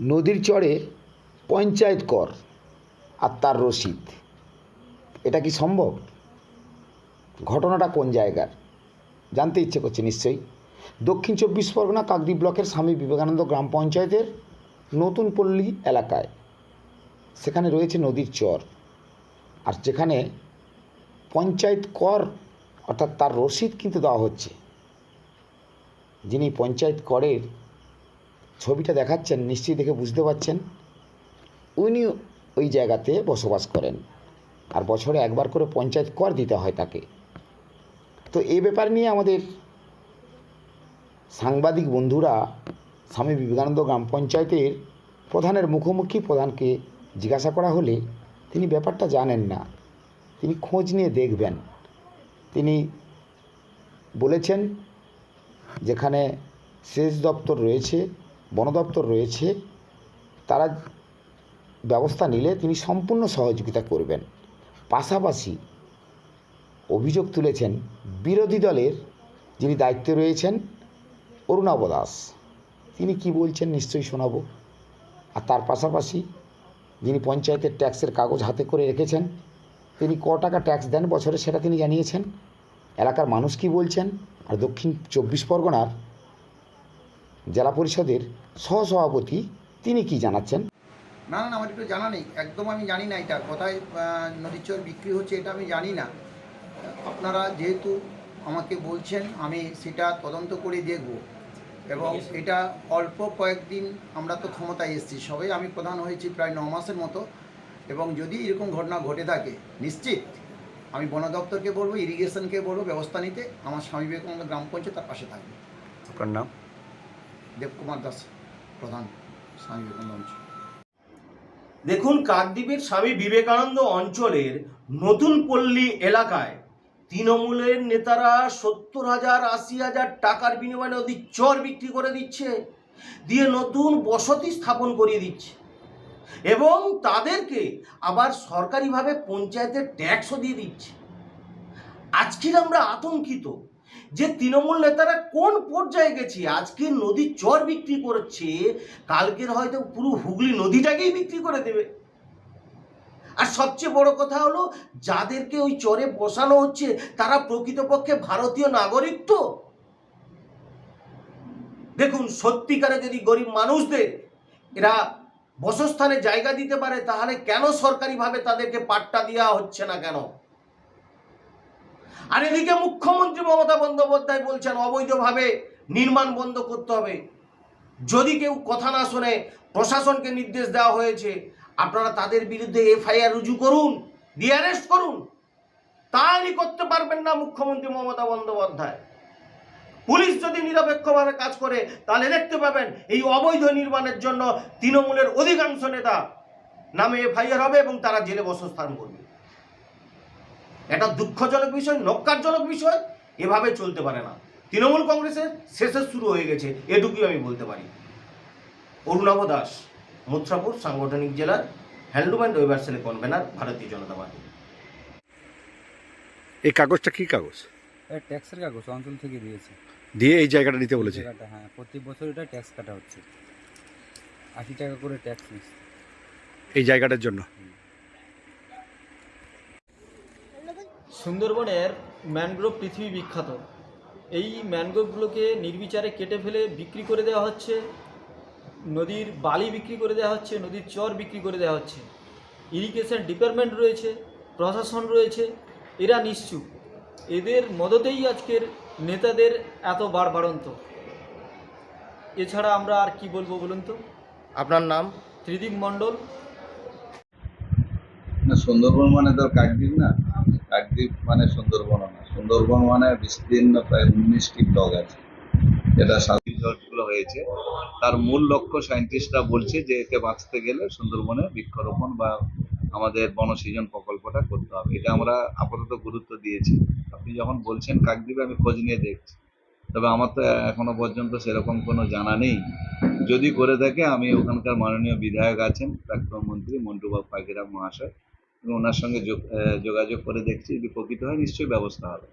নদীর চরে পঞ্চায়েত কর আর তার রসিদ। এটা কি সম্ভব? ঘটনাটা কোন জায়গার? জানতে ইচ্ছে করছে নিশ্চয়ই। দক্ষিণ চব্বিশ পরগনা কাকদ্বীপ ব্লকের স্বামী বিবেকানন্দ গ্রাম পঞ্চায়েতের নতুন পল্লী এলাকায়। সেখানে রয়েছে নদীর চর। আর যেখানে পঞ্চায়েত কর অর্থাৎ তার রসিদ কিন্তু দেওয়া হচ্ছে। যিনি পঞ্চায়েত করের ছবিটা দেখাচ্ছেন, নিশ্চয়ই দেখে বুঝতে পারছেন। উনি ওই জায়গাতে বসবাস করেন। আর বছরে একবার করে পঞ্চায়েত কর দিতে হয় তাকে। তো এই ব্যাপার নিয়ে আমাদের সাংবাদিক বন্ধুরা স্বামী বিবেকানন্দ গ্রাম পঞ্চায়েতের প্রধানের মুখোমুখি প্রধানকে জিজ্ঞাসা করা হলে তিনি ব্যাপারটা জানেন না। তিনি খোঁজ নিয়ে দেখবেন। তিনি বলেছেন, যেখানে সেচ দপ্তর রয়েছে বন দপ্তর রয়েছে, তারা ব্যবস্থা নিলে তিনি সম্পূর্ণ সহযোগিতা করবেন। পাশাপাশি অভিযোগ তুলেছেন বিরোধী দলের যিনি দায়িত্বে রয়েছেন, অরুণাব দাস। তিনি কি বলছেন নিশ্চয়ই শোনাবো। আর তার পাশাপাশি যিনি পঞ্চায়েতের ট্যাক্সের কাগজ হাতে করে রেখেছেন, তিনি ক টাকা ট্যাক্স দেন বছরে সেটা তিনি জানিয়েছেন। এলাকার মানুষ কি বলছেন? আর দক্ষিণ চব্বিশ পরগনার জেলা পরিষদের সহসভাপতি তিনি কি জানাচ্ছেন? না না না, আমার একটু জানা নেই। একদম আমি জানি না এটা। কোথায় নদীর চর বিক্রি হচ্ছে এটা আমি জানি না। আপনারা যেহেতু আমাকে বলছেন আমি সেটা তদন্ত করে দেখব। এবং এটা অল্প কয়েকদিন আমরা তো ক্ষমতায় এসেছি। সবাই আমি প্রধান হয়েছি প্রায় ন মাসের মতো। এবং যদি এরকম ঘটনা ঘটে থাকে নিশ্চিত আমি বন দপ্তরকে বলব ইরিগেশনকে বলব ব্যবস্থা নিতে। আমার স্বামী বিবেকানন্দ গ্রাম পঞ্চায়েত তার পাশে থাকবে। আপনার নাম? দেবকুমার দাস, প্রধান স্বামী বিবেকানন্দ দেখুন, কাকদ্বীপের স্বামী বিবেকানন্দ অঞ্চলের নতুন পল্লী এলাকায় তৃণমূলের নেতারা সত্তর হাজার, আশি হাজার টাকার বিনিময়ে নদীর চর বিক্রি করে দিচ্ছে, দিয়ে নতুন বসতি স্থাপন করিয়ে দিচ্ছে। এবং তাদেরকে আবার সরকারিভাবে পঞ্চায়েতের ট্যাক্সও দিয়ে দিচ্ছে। আজকের আমরা আতঙ্কিত যে তৃণমূল নেতারা কোন পর্যায়ে গেছে? আজকে নদীর চর বিক্রি করছে, কালকের হয়তো পুরো হুগলি নদীটাকেই বিক্রি করে দেবে। আর সবচেয়ে বড় কথা হলো, যাদেরকে ওই চরে বসানো হচ্ছে, তারা প্রকৃতপক্ষে ভারতীয় নাগরিক তো। দেখুন, সত্যিকারে যদি গরিব মানুষদের এরা বসস্থানে জায়গা দিতে পারে, তাহলে কেন সরকারিভাবে তাদেরকে পাট্টা দেওয়া হচ্ছে না কেন? আর এদিকে মুখ্যমন্ত্রী মমতা বন্দ্যোপাধ্যায় বলছেন, অবৈধভাবে নির্মাণ বন্ধ করতে হবে। যদি কেউ কথা না শোনে, প্রশাসনকে নির্দেশ দেওয়া হয়েছে, আপনারা তাদের বিরুদ্ধে এফআইআর রুজু করুন অ্যারেস্ট করুন। তাই করতে পারবেন না মুখ্যমন্ত্রী মমতা বন্দ্যোপাধ্যায়। পুলিশ যদি নিরপেক্ষভাবে কাজ করে, তাহলে দেখতে পাবেন এই অবৈধ নির্মাণের জন্য তৃণমূলের অধিকাংশ নেতা নামে এফআইআর হবে এবং তারা জেলে বসস্থান করবে। এটা দুঃখজনক বিষয় নক্কারজনক বিষয় এভাবে চলতে পারে না। তৃণমূল কংগ্রেসের শেষের শুরু হয়ে গেছে এটুকুই আমি বলতে পারি। অরুণাভ দাস মুত্রাপুর সাংগঠনিক জেলার হ্যান্ডলুম অ্যান্ড ওয়েবার সেলে কনভেনার ভারতীয় জনতা পার্টি। এই কাগজটা কি কাগজ? এটা ট্যাক্সের কাগজ অঞ্চল থেকে দিয়েছে। দিয়ে এই জায়গাটা নিতে বলেছে? জায়গাটা হ্যাঁ প্রতি বছর এটা ট্যাক্স কাটা হচ্ছে। আশি টাকা করে ট্যাক্স নিচ্ছে। এই জায়গাটার জন্য? সুন্দরবনের ম্যানগ্রোভ পৃথিবী বিখ্যাত। এই ম্যানগ্রোভগুলোকে নির্বিচারে কেটে ফেলে বিক্রি করে দেওয়া হচ্ছে নদীর বালি বিক্রি করে দেওয়া হচ্ছে নদীর চর বিক্রি করে দেওয়া হচ্ছে। ইরিগেশন ডিপার্টমেন্ট রয়েছে প্রশাসন রয়েছে এরা নিশ্চুপ। এদের মদতেই আজকের নেতাদের এত বাড়বাড়ন্ত এছাড়া আমরা আর কি বলব বলুন তো? আপনার নাম? ত্রিদীপ মণ্ডল। না, সুন্দরবন মানে তো কাকদ্বীপ না? কাকদ্বীপ মানে সুন্দরবন না। সুন্দরবন মানে বিস্তীর্ণ প্রায় উনিশটি ব্লক আছে। যেটা সাধারণ হয়েছে। তার মূল লক্ষ্য সায়েন্টিস্টরা বলছে যে এতে বাঁচতে গেলে সুন্দরবনে বৃক্ষরোপণ বা আমাদের বনসৃজন প্রকল্পটা করতে হবে। এটা আমরা আপাতত গুরুত্ব দিয়েছি। আপনি যখন বলছেন কাকদ্বীপে, আমি খোঁজ নিয়ে দেখছি। তবে আমার তো এখনও পর্যন্ত সেরকম কোনো জানা নেই। যদি করে থাকে, আমি ওখানকার মাননীয় বিধায়ক আছেন প্রাক্তন মন্ত্রী মন্টুবাবু পাখিরাম মহাশয়। এবং ওনার সঙ্গে যোগাযোগ করে দেখছি, যদি প্রকৃত হয় নিশ্চয়ই ব্যবস্থা হবে।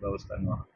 ব্যবস্থা নেওয়া হবে।